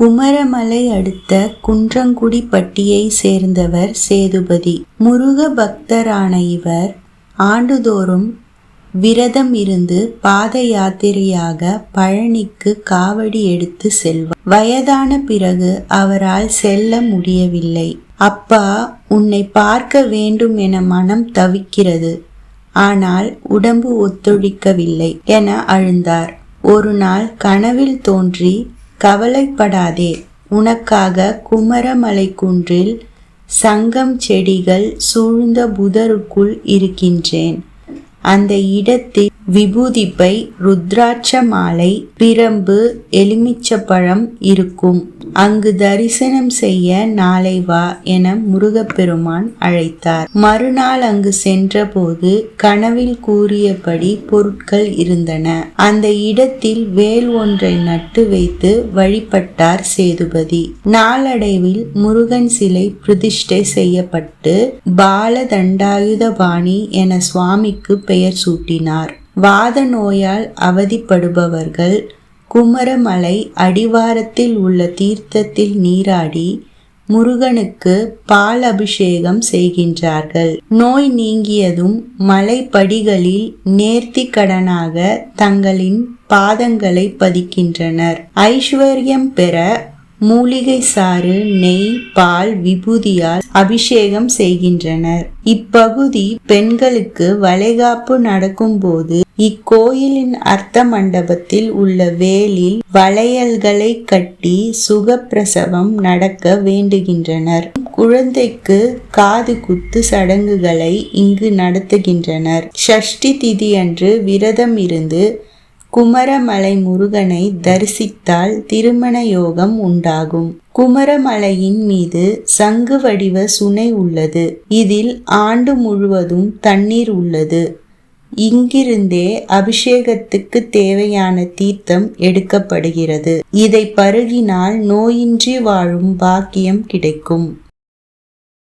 குமரமலை அடுத்த குன்றங்குடிப்பட்டியை சேர்ந்தவர் சேதுபதி. முருக பக்தரான இவர் ஆண்டுதோறும் விரதம் இருந்து பாத யாத்திரையாக பழனிக்கு காவடி எடுத்து செல்வார். வயதான பிறகு அவரால் செல்ல முடியவில்லை. அப்பா உன்னை பார்க்க வேண்டும் என மனம் தவிக்கிறது. ஆனால் உடம்பு ஒத்துழைக்கவில்லை என அழுந்தார். ஒரு நாள் கனவில் தோன்றி கவலைப்படாதே. உனக்காக குமரமலை குன்றில் சங்கம் செடிகள் சூழ்ந்த புதருக்குள் இருக்கின்றேன். அந்த இடத்தில் விபூதிப்பை ருத்ராட்ச மாலை பிரம்பு எலுமிச்சப்பழம் இருக்கும். அங்கு தரிசனம் செய்ய நாளை வா என முருகப்பெருமான் அழைத்தார். மறுநாள் அங்கு சென்றபோது கனவில் கூறியபடி பொருட்கள் இருந்தன. அந்த இடத்தில் வேல் ஒன்றை நட்டு வைத்து வழிபட்டார் சேதுபதி. நாளடைவில் முருகன் சிலை பிரதிஷ்டை செய்யப்பட்டு பால தண்டாயுதபாணி என சுவாமிக்கு பெயர் சூட்டினார். வாத நோயால் அவதிப்படுபவர்கள் குமரமலை அடிவாரத்தில் உள்ள தீர்த்தத்தில் நீராடி முருகனுக்கு பால் அபிஷேகம் செய்கின்றார்கள். நோய் நீங்கியதும் மலைப்படிகளில் நேர்த்தி கடனாக தங்களின் பாதங்களை பதிக்கின்றனர். ஐஸ்வர்யம் பெற மூலிகை சாறு நெய் பால் விபூதியால் அபிஷேகம் செய்கின்றனர். இப்பகுதி பெண்களுக்கு வளைகாப்பு நடக்கும்போது இக்கோயிலின் அர்த்த மண்டபத்தில் உள்ள வேலில் வளையல்களை கட்டி சுகப்பிரசவம் நடக்க வேண்டுகின்றனர். குழந்தைக்கு காது குத்து சடங்குகளை இங்கு நடத்துகின்றனர். ஷஷ்டி திதியன்று விரதம் இருந்து குமரமலை முருகனை தரிசித்தால் திருமண யோகம் உண்டாகும். குமரமலையின் மீது சங்கு வடிவ சுனை உள்ளது. இதில் ஆண்டு முழுவதும் தண்ணீர் உள்ளது. இங்கிருந்தே அபிஷேகத்துக்கு தேவையான தீர்த்தம் எடுக்கப்படுகிறது. இதை பருகினால் நோயின்றி வாழும் பாக்கியம் கிடைக்கும்.